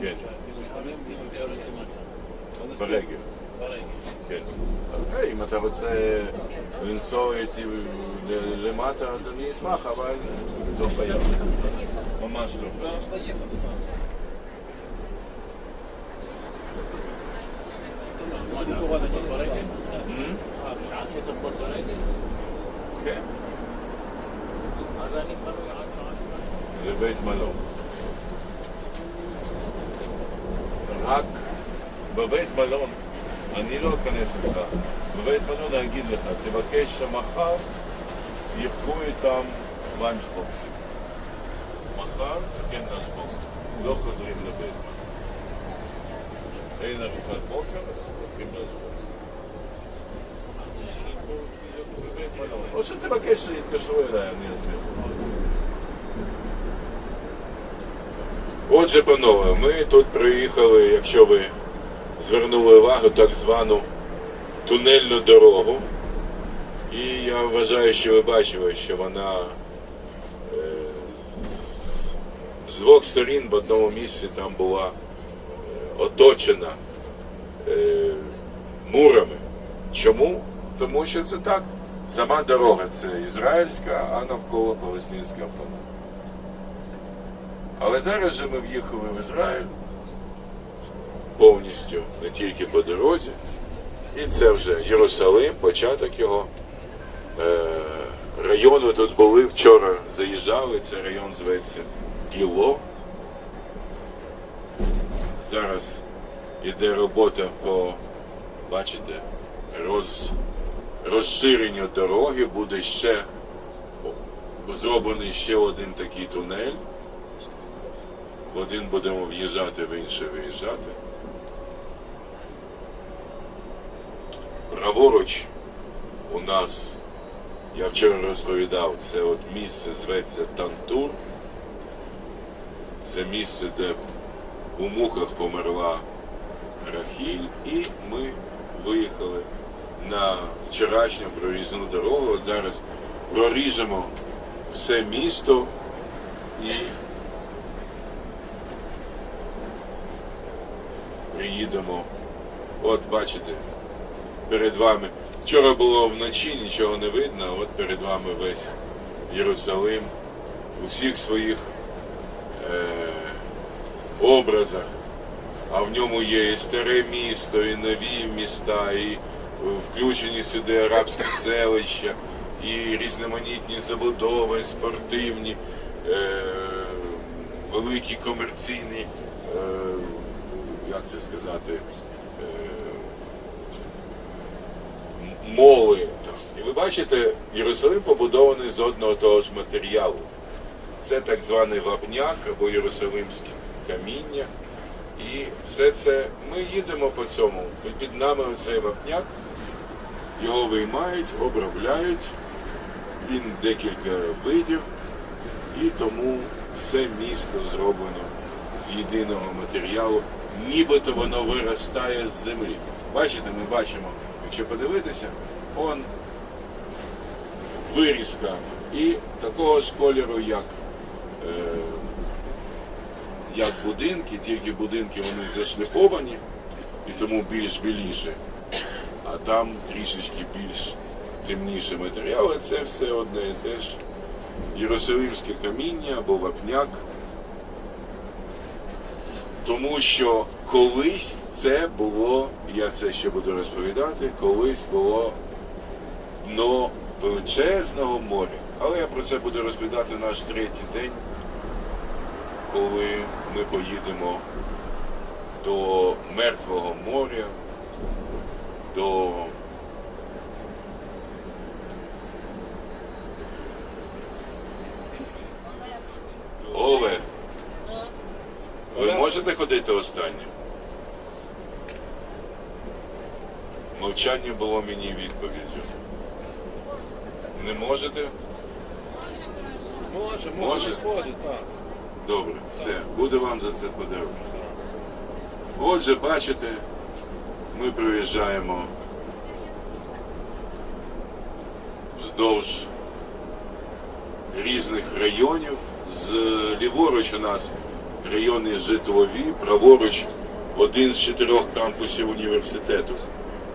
כן. ברגל. כן. אוקיי, אם אתה רוצה לנסוע איתי ל- למטה, אז אני אשמח, אבל לא חייב. ממש לא. אמ? עשית הכל ברגל? כן. אז אני בנוי עד שעה לבית מלון. בבית מלון, אני לא אכנס איתך, בבית מלון אני אגיד לך, תבקש שמחר ייקחו איתם לאנצ'בוקסים. מחר כן לאנצ'בוקסים, לא חוזרים לבית מלון. אין ארוחת בוקר, הולכים לאנצ'בוקסים. אז שילכו בבית מלון. או שתבקש שיתקשרו אליי, אני אסביר. Отже, панове, ми тут приїхали, якщо ви звернули увагу, так звану тунельну дорогу. І я вважаю, що ви бачили, що вона е, з двох сторін в одному місці там була е, оточена е, мурами. Чому? Тому що це так. Сама дорога це ізраїльська, а навколо палестинська автономія. Але зараз же ми в'їхали в Ізраїль повністю, не тільки по дорозі. І це вже Єрусалим, початок його. Е, район тут були, вчора заїжджали, це район зветься Гіло. Зараз іде робота по, бачите, роз, розширенню дороги, буде ще зроблений ще один такий тунель. В один будемо в'їжджати, в інший виїжджати. Праворуч у нас, я вчора розповідав, це от місце зветься Тантур. Це місце, де у муках померла Рахіль, і ми виїхали на вчорашню прорізну дорогу. От зараз проріжемо все місто і приїдемо. От бачите, перед вами. Вчора було вночі, нічого не видно, а от перед вами весь Єрусалим у всіх своїх е, образах. А в ньому є і старе місто, і нові міста, і включені сюди арабські селища, і різноманітні забудови, спортивні, е, великі комерційні, е, як це сказати, е, м- моли. І ви бачите, Єрусалим побудований з одного того ж матеріалу. Це так званий вапняк або Єрусалимське каміння. І все це ми їдемо по цьому. Під нами оцей вапняк, його виймають, обробляють. Він декілька видів, і тому все місто зроблено з єдиного матеріалу, нібито воно виростає з землі. Бачите, ми бачимо, якщо подивитися, он вирізка і такого ж кольору, як, е, як будинки, тільки будинки вони зашліфовані і тому більш біліші, а там трішечки більш темніший матеріал, а це все одне і те ж. Єрусалимське каміння або вапняк. Тому що колись це було, я це ще буду розповідати, колись було дно величезного моря. Але я про це буду розповідати наш третій день, коли ми поїдемо до Мертвого моря, до Можете ходити останнім? Мовчання було мені відповіддю. Не можете? Може, Може? може сходить, так. Добре, все, буде вам за це подарунок. Отже, бачите, ми проїжджаємо вздовж різних районів. З ліворуч у нас райони житлові, праворуч один з чотирьох кампусів університету.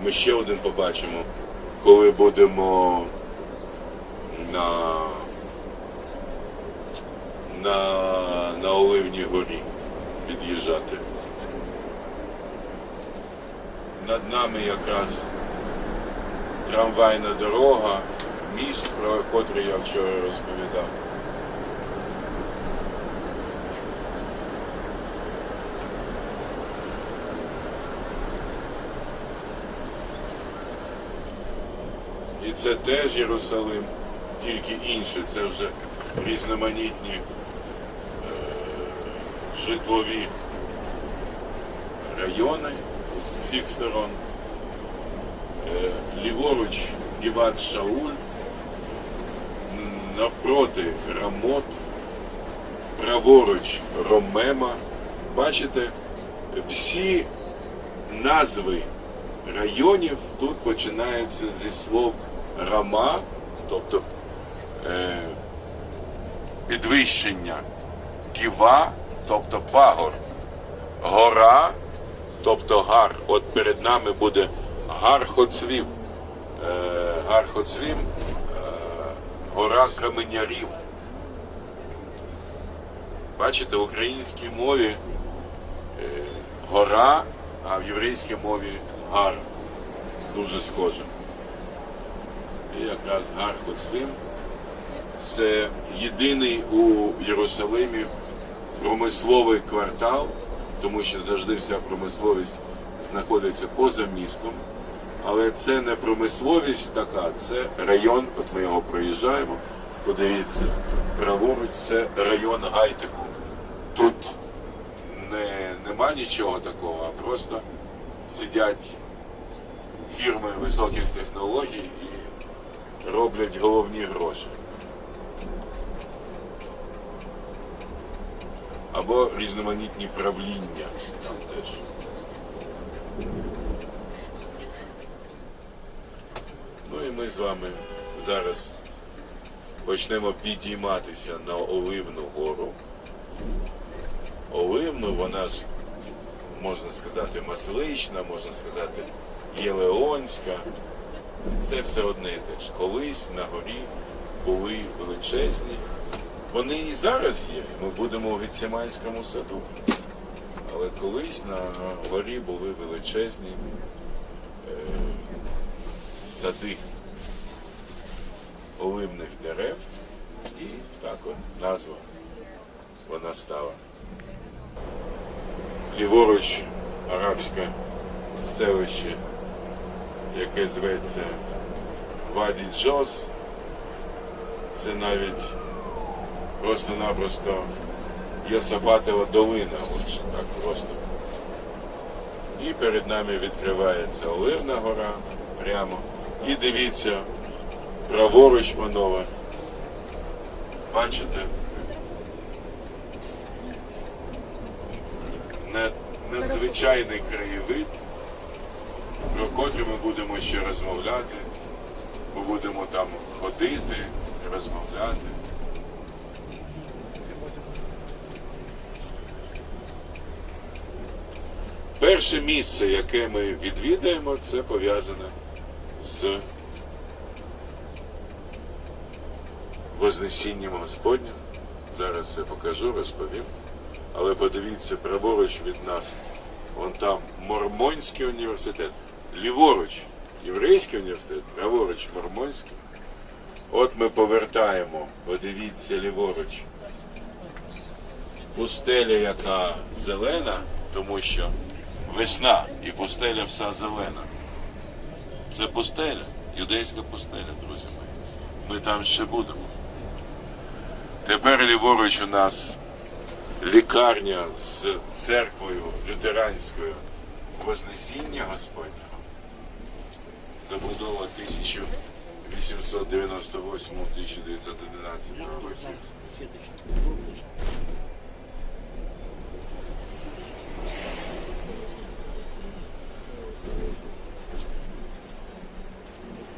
Ми ще один побачимо, коли будемо на, на, на Оливній горі під'їжджати. Над нами якраз трамвайна дорога, міст, про котрий я вчора розповідав. Це теж Єрусалим, тільки інше, це вже різноманітні е, житлові райони з всіх сторон. Е, ліворуч Гіват Шауль, навпроти Рамот, праворуч Ромема. Бачите, всі назви районів тут починаються зі слов Рама, тобто е, підвищення, Гіва, тобто пагор, гора, тобто гар. От перед нами буде гар Хоцвів. Е, гар Хоцвів, е, гора каменярів. Бачите, в українській мові е, гора, а в єврейській мові гар. Дуже схоже. Якраз гар Хоцвім це єдиний у Єрусалимі промисловий квартал, тому що завжди вся промисловість знаходиться поза містом. Але це не промисловість така, це район, от ми його проїжджаємо. Подивіться, праворуч це район Гайтеку. Тут не, нема нічого такого, а просто сидять фірми високих технологій роблять головні гроші. Або різноманітні правління там теж. Ну і ми з вами зараз почнемо підійматися на Оливну гору. Оливну, вона ж, можна сказати, маслична, можна сказати, Єлеонська. Це все одне і те ж. Колись на горі були величезні. Вони і зараз є. Ми будемо у Геціманському саду. Але колись на горі були величезні е, сади оливних дерев. І так от назва вона стала. Ліворуч арабське селище, яке зветься Ваді Джос. Це навіть просто-напросто Йосафатова долина, от ж так просто. І перед нами відкривається Оливна гора прямо. І дивіться, праворуч, панове. Бачите? Надзвичайний краєвид, про котрий ми будемо ще розмовляти. Ми будемо там ходити, розмовляти. Перше місце, яке ми відвідаємо, це пов'язане з Вознесінням Господнім. Зараз це покажу, розповім. Але подивіться, праворуч від нас, вон там Мормонський університет. Ліворуч єврейський університет, праворуч Мормонський. От ми повертаємо, подивіться ліворуч. Пустеля, яка зелена, тому що весна і пустеля вся зелена. Це пустеля, юдейська пустеля, друзі мої. Ми там ще будемо. Тепер ліворуч у нас лікарня з церквою лютеранською Вознесіння Господнього. Забудова 1898-1911 років.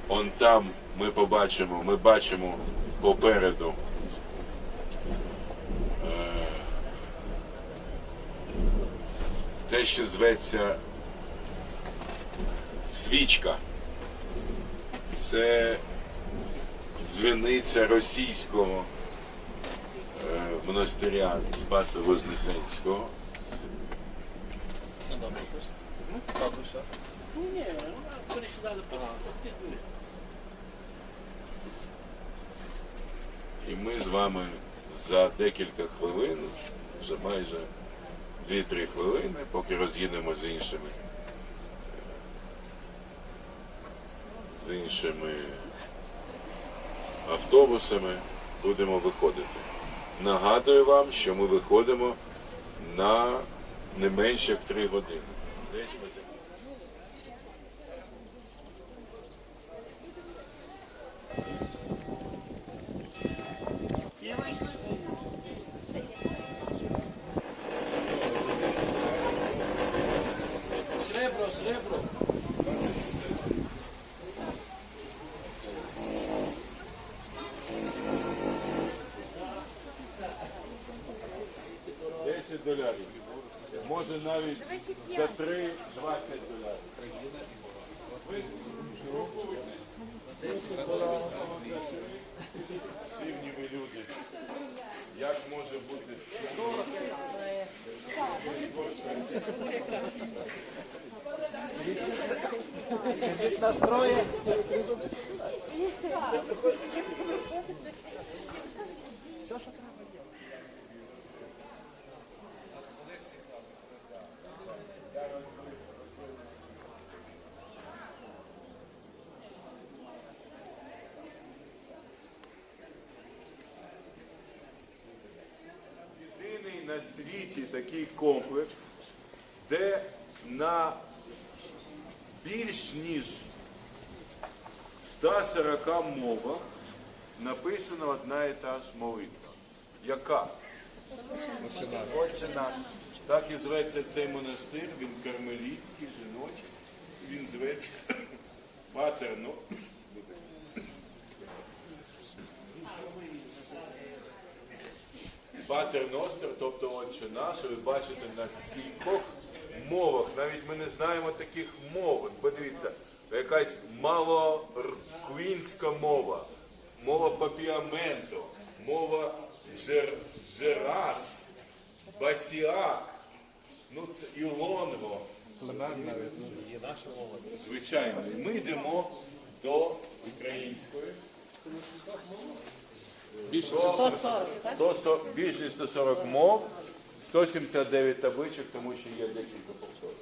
Он там ми побачимо, ми бачимо попереду е, те, що зветься свічка. Це дзвіниця російського е, монастиря Спаса Вознесенського. Ну. Ні, пересідали по. І ми з вами за декілька хвилин, вже майже 2-3 хвилини, поки роз'їдемо з іншими з іншими автобусами, будемо виходити. Нагадую вам, що ми виходимо на не менше як 3 години. Десь ми Може навіть за 3 – 20 доларів. Ви Дивні ви люди. Як може бути Настроє. єдиний на світі такий комплекс, де на більш ніж 140 мовах написана одна і та ж молитва. Яка? Отче. Так і зветься цей монастир, він кармелітський, жіночий. Він зветься Патерно. Патер Ностер, тобто Отче наш, ви бачите на скількох мовах, навіть ми не знаємо таких мов. Подивіться, якась малорквінська мова, мова папіаменто, мова джер, джерас, басіак, ну це ілонго. Звичайно, і ми йдемо до української. Більше 140, більш ніж 140 мов, 179 табличок, тому що є декілька повторів.